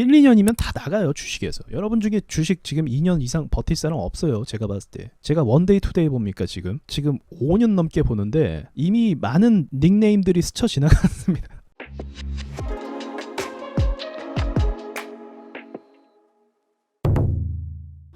1, 2년이면 다 나가요 주식에서. 여러분 중에 주식 지금 2년 이상 버틸 사람 없어요. 제가 봤을 때. 제가 원데이 투데이 봅니까 지금? 지금 5년 넘게 보는데 이미 많은 닉네임들이 스쳐 지나갔습니다.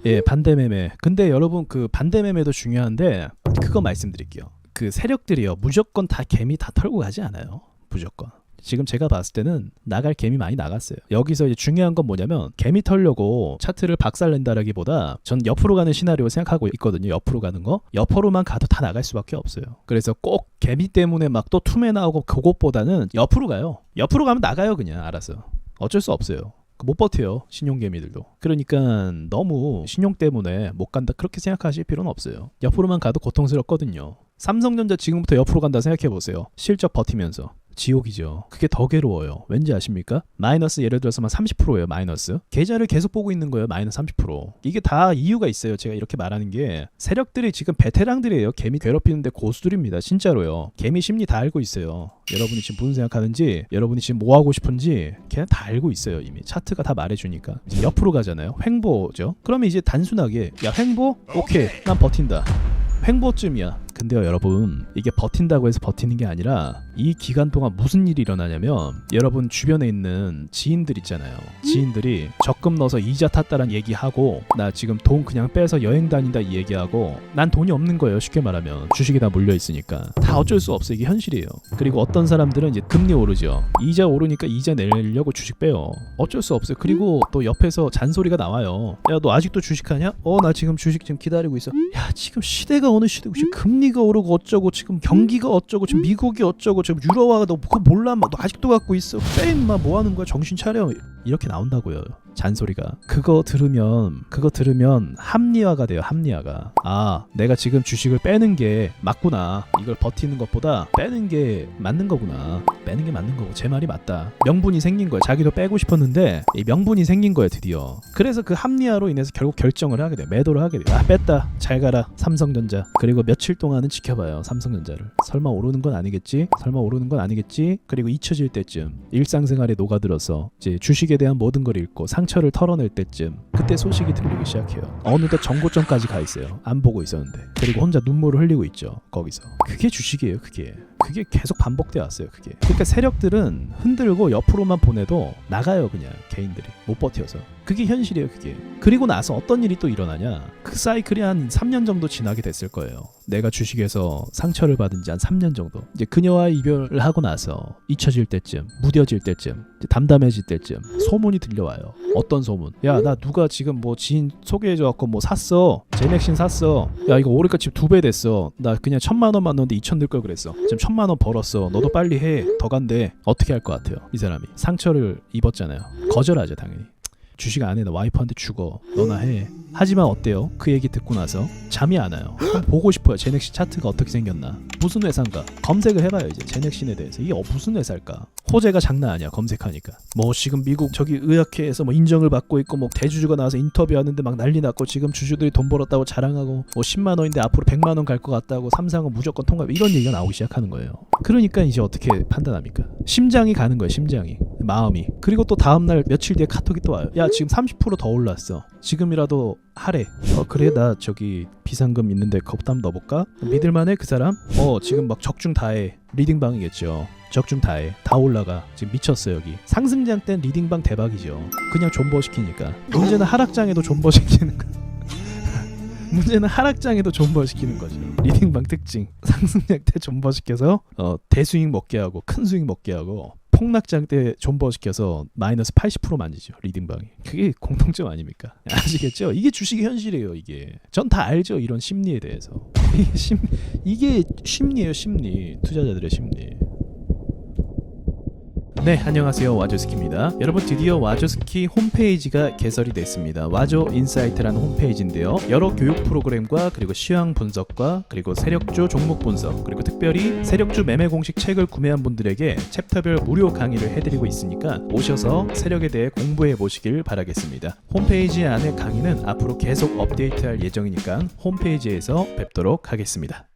예, 반대 매매. 근데 여러분 그 반대 매매도 중요한데 그거 말씀드릴게요. 그 세력들이요. 무조건 다 개미 다 털고 가지 않아요. 무조건. 지금 제가 봤을 때는 나갈 개미 많이 나갔어요. 여기서 이제 중요한 건 뭐냐면 개미 털려고 차트를 박살낸다라기보다 전 옆으로 가는 시나리오 생각하고 있거든요. 옆으로 가는 거. 옆으로만 가도 다 나갈 수밖에 없어요. 그래서 꼭 개미 때문에 막 또 투매 나오고 그것보다는 옆으로 가요. 옆으로 가면 나가요 그냥 알아서. 어쩔 수 없어요. 못 버텨요 신용개미들도 그러니까 너무 신용 때문에 못 간다 그렇게 생각하실 필요는 없어요 옆으로만 가도 고통스럽거든요 삼성전자 지금부터 옆으로 간다 생각해 보세요 실적 버티면서 지옥이죠. 그게 더 괴로워요. 왠지 아십니까? 마이너스 예를 들어서 만 30%예요 마이너스. 계좌를 계속 보고 있는 거예요 마이너스 30% 이게 다 이유가 있어요 제가 이렇게 말하는 게. 세력들이 지금 베테랑들이에요. 개미 괴롭히는데 고수들입니다 진짜로요. 개미 심리 다 알고 있어요. 여러분이 지금 무슨 생각하는지 여러분이 지금 뭐 하고 싶은지 걔는 다 알고 있어요 이미. 차트가 다 말해주니까. 옆으로 가잖아요. 횡보죠? 그러면 이제 단순하게 야 횡보? 오케이 난 버틴다. 횡보쯤이야. 근데요 여러분 이게 버틴다고 해서 버티는 게 아니라 이 기간 동안 무슨 일이 일어나냐면 여러분 주변에 있는 지인들 있잖아요. 지인들이 적금 넣어서 이자 탔다란 얘기하고 나 지금 돈 그냥 빼서 여행 다닌다 이 얘기하고 난 돈이 없는 거예요 쉽게 말하면. 주식이 다 물려 있으니까. 다 어쩔 수 없어 이게 현실이에요. 그리고 어떤 사람들은 이제 금리 오르죠. 이자 오르니까 이자 내려고 주식 빼요. 어쩔 수 없어요. 그리고 또 옆에서 잔소리가 나와요. 야 너 아직도 주식하냐? 어 나 지금 주식 지금 기다리고 있어. 야 지금 시대가 어느 시대고 지금 금리가 오르고 어쩌고 지금 경기가 어쩌고 지금 미국이 어쩌고 지금 유로화가 너 그거 몰라? 막 너 아직도 갖고 있어? 빼 임마 뭐 하는 거야? 정신 차려. 이렇게 나온다고요 잔소리가. 그거 들으면 그거 들으면 합리화가 돼요 합리화가. 아 내가 지금 주식을 빼는 게 맞구나. 이걸 버티는 것보다 빼는 게 맞는 거구나. 빼는 게 맞는 거고 제 말이 맞다. 명분이 생긴 거예요. 자기도 빼고 싶었는데 이 명분이 생긴 거예요 드디어. 그래서 그 합리화로 인해서 결국 결정을 하게 돼요. 매도를 하게 돼요. 아 뺐다. 잘 가라 삼성전자. 그리고 며칠 동안은 지켜봐요 삼성전자를. 설마 오르는 건 아니겠지? 설마 오르는 건 아니겠지? 그리고 잊혀질 때쯤. 일상생활에 녹아들어서 이제 주식에 대한 모든 걸 잃고 상 처를 털어낼 때쯤 그때 소식이 들리기 시작해요. 어느덧 정고점까지 가 있어요. 안 보고 있었는데. 그리고 혼자 눈물을 흘리고 있죠 거기서. 그게 주식이에요 그게. 그게 계속 반복돼 왔어요 그게. 그러니까 세력들은 흔들고 옆으로만 보내도 나가요 그냥 개인들이. 못 버텨서. 그게 현실이에요 그게. 그리고 나서 어떤 일이 또 일어나냐? 그 사이클이 한 3년 정도 지나게 됐을 거예요 내가 주식에서 상처를 받은 지 한 3년 정도. 이제 그녀와 이별을 하고 나서 잊혀질 때쯤 무뎌질 때쯤 담담해질 때쯤 소문이 들려와요. 어떤 소문? 야 나 누가 지금 뭐 지인 소개해줘 갖고 뭐 샀어? 제넥신 샀어? 야 이거 오르니까 지금 두 배 됐어. 나 그냥 천만 원만 넣었는데 2천 들 걸 그랬어. 지금 천만 원 벌었어. 너도 빨리 해. 더 간대. 어떻게 할 것 같아요 이 사람이? 상처를 입었잖아요. 거절하죠 당연히. 주식 안 해. 나 와이프한테 죽어. 너나 해. 하지만 어때요? 그 얘기 듣고 나서 잠이 안 와요. 보고 싶어요. 제넥신 차트가 어떻게 생겼나. 무슨 회사인가? 검색을 해봐요 이제 제넥신에 대해서. 이게 어, 무슨 회사일까? 호재가 장난 아니야 검색하니까. 뭐 지금 미국 저기 의학회에서 뭐 인정을 받고 있고 뭐 대주주가 나와서 인터뷰하는데 막 난리 났고 지금 주주들이 돈 벌었다고 자랑하고 뭐 10만 원인데 앞으로 100만 원 갈 것 같다고 삼성은 무조건 통과 이런 얘기가 나오기 시작하는 거예요. 그러니까 이제 어떻게 판단합니까? 심장이 가는 거예요 심장이. 마음이. 그리고 또 다음날 며칠 뒤에 카톡이 또 와요. 야 지금 30%더 올랐어. 지금이라도 하래. 어 그래 나 저기 비상금 있는데 겁담 넣어볼까? 믿을만해 그 사람? 어 지금 막 적중 다해. 리딩방이겠죠. 적중 다해. 다 올라가. 지금 미쳤어 여기. 상승장 땐 리딩방 대박이죠. 그냥 존버 시키니까. 문제는 하락장에도 존버 시키는 거. 문제는 하락장에도 존버 시키는 거죠. 리딩방 특징. 상승장 때 존버 시켜서 어, 대스윙 먹게 하고 큰 스윙 먹게 하고 폭락장 때 존버 시켜서 마이너스 80% 만지죠 리딩방이. 그게 공통점 아닙니까? 아시겠죠? 이게 주식의 현실이에요 이게. 전 다 알죠 이런 심리에 대해서. 이게 심 이게 심리예요 심리. 투자자들의 심리 네, 안녕하세요. 와조스키입니다. 여러분 드디어 와조스키 홈페이지가 개설이 됐습니다. 와조 인사이트라는 홈페이지인데요. 여러 교육 프로그램과 그리고 시황 분석과 그리고 세력주 종목 분석 그리고 특별히 세력주 매매 공식 책을 구매한 분들에게 챕터별 무료 강의를 해드리고 있으니까 오셔서 세력에 대해 공부해 보시길 바라겠습니다. 홈페이지 안에 강의는 앞으로 계속 업데이트할 예정이니까 홈페이지에서 뵙도록 하겠습니다.